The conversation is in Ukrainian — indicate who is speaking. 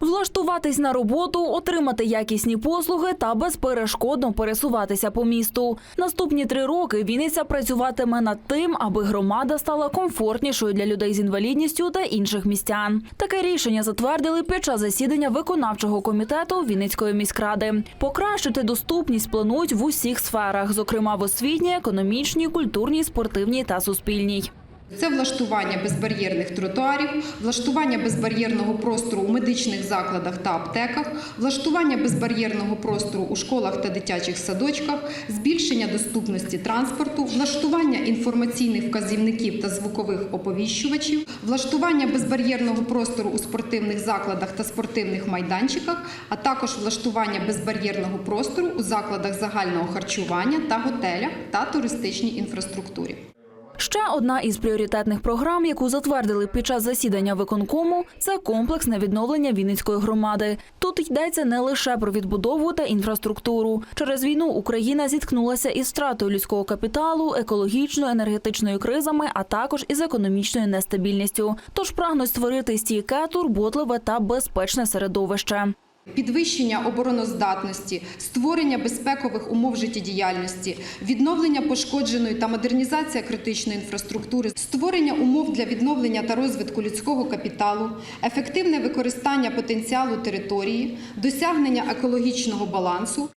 Speaker 1: Влаштуватись на роботу, отримати якісні послуги та безперешкодно пересуватися по місту. Наступні три роки Вінниця працюватиме над тим, аби громада стала комфортнішою для людей з інвалідністю та інших містян. Таке рішення затвердили під час засідання виконавчого комітету Вінницької міськради. Покращити доступність планують в усіх сферах, зокрема в освітній, економічній, культурній, спортивній та суспільній.
Speaker 2: Це влаштування безбар'єрних тротуарів, влаштування безбар'єрного простору у медичних закладах та аптеках, влаштування безбар'єрного простору у школах та дитячих садочках, збільшення доступності транспорту, влаштування інформаційних вказівників та звукових оповіщувачів, влаштування безбар'єрного простору у спортивних закладах та спортивних майданчиках, а також влаштування безбар'єрного простору у закладах загального харчування та готелях та туристичній інфраструктурі.
Speaker 1: Ще одна із пріоритетних програм, яку затвердили під час засідання виконкому, це комплексне відновлення Вінницької громади. Тут йдеться не лише про відбудову та інфраструктуру. Через війну Україна зіткнулася із втратою людського капіталу, екологічною, енергетичною кризами, а також із економічною нестабільністю. Тож прагнуть створити стійке, турботливе та безпечне середовище.
Speaker 2: Підвищення обороноздатності, створення безпекових умов життєдіяльності, відновлення пошкодженої та модернізація критичної інфраструктури, створення умов для відновлення та розвитку людського капіталу, ефективне використання потенціалу території, досягнення екологічного балансу,